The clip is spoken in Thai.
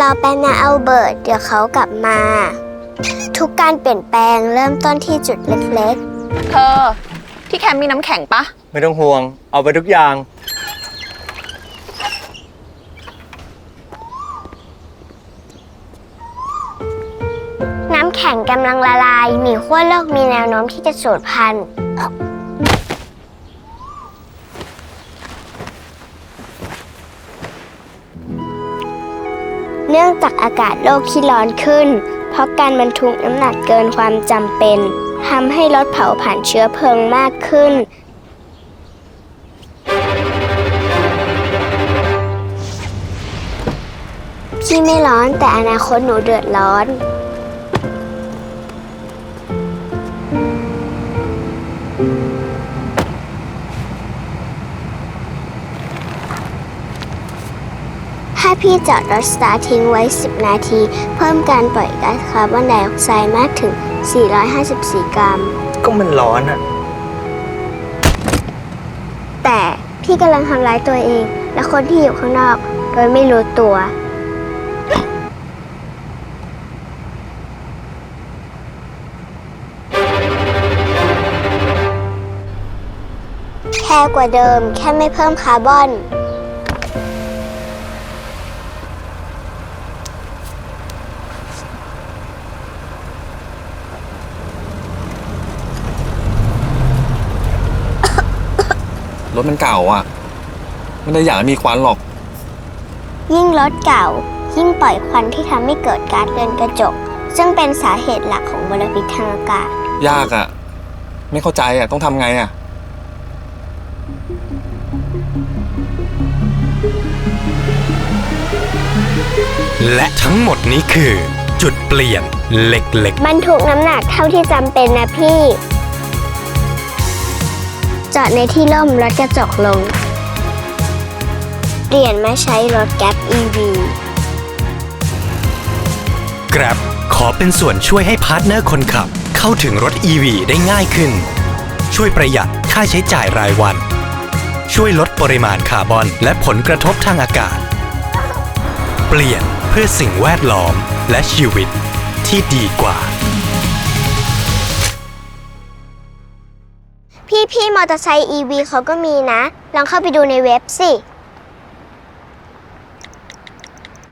รอแป๊บนะอัลเบิร์ตเดี๋ยวเขากลับมา ทุกการเปลี่ยนแปลงเริ่มต้นที่จุดเล็กเธอ ที่แคมป์มีน้ำแข็งปะ ไม่ต้องห่วง เอาไปทุกอย่าง ๆ น้ำแข็งกำลังละลายหมีขั้วโลกมีแนวโน้มที่จะสูญพันธุ์ เนื่องจากอากาศโลกที่ร้อนขึ้น เพราะการบรรทุกน้ำหนักเกินความจำเป็นทำให้รถเผาผ่านเชื้อเพลิงมากขึ้น พี่ไม่ร้อนแต่อนาคตหนูเดือดร้อนถ้า พี่จอดรถสตาร์ททิ้งไว้ 10 นาที เพิ่มการปล่อยก๊าซคาร์บอนไดออกไซด์มากถึง 454 กรัม ก็มันร้อนอะแต่พี่กำลังทำร้ายตัวเอง และคนที่อยู่ข้างนอก โดยไม่รู้ตัว แค่กว่าเดิมแค่ไม่เพิ่มคาร์บอน รถมันเก่าอะ ไม่ได้อยากให้มีควันหรอก ยิ่งรถเก่า ยิ่งปล่อยควันที่ทำให้เกิดก๊าซเรือนกระจก ซึ่งเป็นสาเหตุหลักของมลพิษทางอากาศ ยากอะ ไม่เข้าใจอะ ต้องทำไงอะ และทั้งหมดนี้คือ จุดเปลี่ยนเล็ก บรรทุกน้ำหนักเท่าที่จำเป็นนะพี่ จอดในที่ร่มรถกระจกลง เปลี่ยนมาใช้รถแก๊ป EV Grab ขอเป็นส่วนช่วยให้พาร์ทเนอร์คนขับ เข้าถึงรถ EV ได้ง่ายขึ้น ช่วยประหยัดค่าใช้จ่ายรายวัน ช่วยลดปริมาณคาร์บอน และผลกระทบทางอากาศ เปลี่ยนเพื่อสิ่งแวดล้อมและชีวิตที่ดีกว่า พี่ๆมอเตอร์ไซค์ EV เขาก็มีนะ ลองเข้าไปดูในเว็บสิ